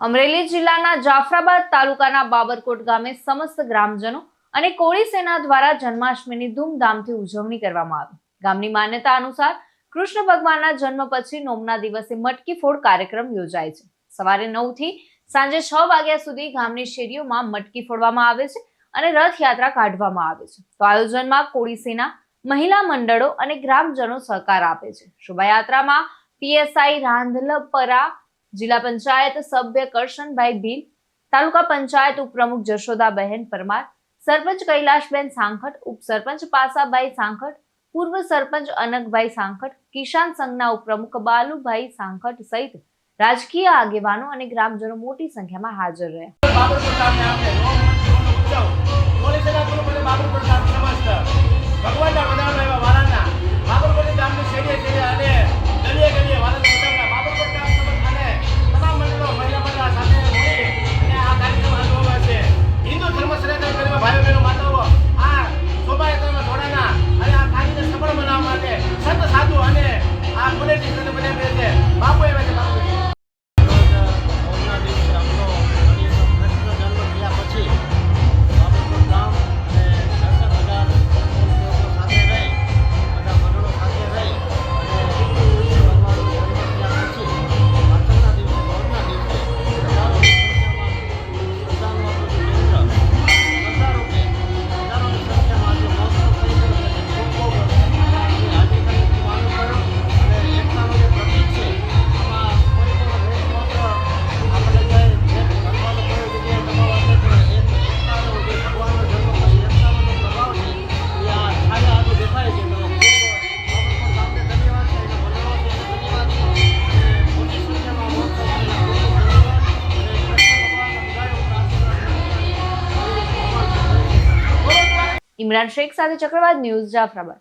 અમરેલી જિલ્લાના જાફરાબાદ તાલુકાના બાબરકોટ ગામે સમસ્ત ગ્રામજનો અને કોળી સેના દ્વારા જન્માષ્ટમીની ધૂમધામથી ઉજવણી કરવામાં આવી. ગામની માન્યતા અનુસાર કૃષ્ણ ભગવાનના જન્મ પછી નોમના દિવસે મટકી ફોડ કાર્યક્રમ યોજાય છે. સવારે નવથી સાંજે છ વાગ્યા સુધી ગામની શેરીઓમાં મટકી ફોડવામાં આવે છે અને રથયાત્રા કાઢવામાં આવે છે. તો આયોજનમાં કોળી સેના, મહિલા મંડળો અને ગ્રામજનો સહકાર આપે છે. શોભાયાત્રામાં પીએસઆઈ રાંધલપરા જિલ્લા પંચાયત સભ્ય કરશનભાઈ ભીલ, તાલુકા પંચાયત ઉપપ્રમુખ જશોદાબહેન પરમાર, સરપંચ કૈલાશબેન સાંખટ, ઉપસરપંચ પાસાભાઈ સાંખટ, પૂર્વ સરપંચ અનકભાઈ સાંખટ, કિસાન સંઘના ઉપપ્રમુખ બાલુભાઈ સાંખટ સહિત રાજકીય આગેવાનો અને ગ્રામજનો મોટી સંખ્યામાં હાજર રહ્યા. ઇમરાન શેખ સાથે ચક્રવાત ન્યૂઝ જાફરાબાદ.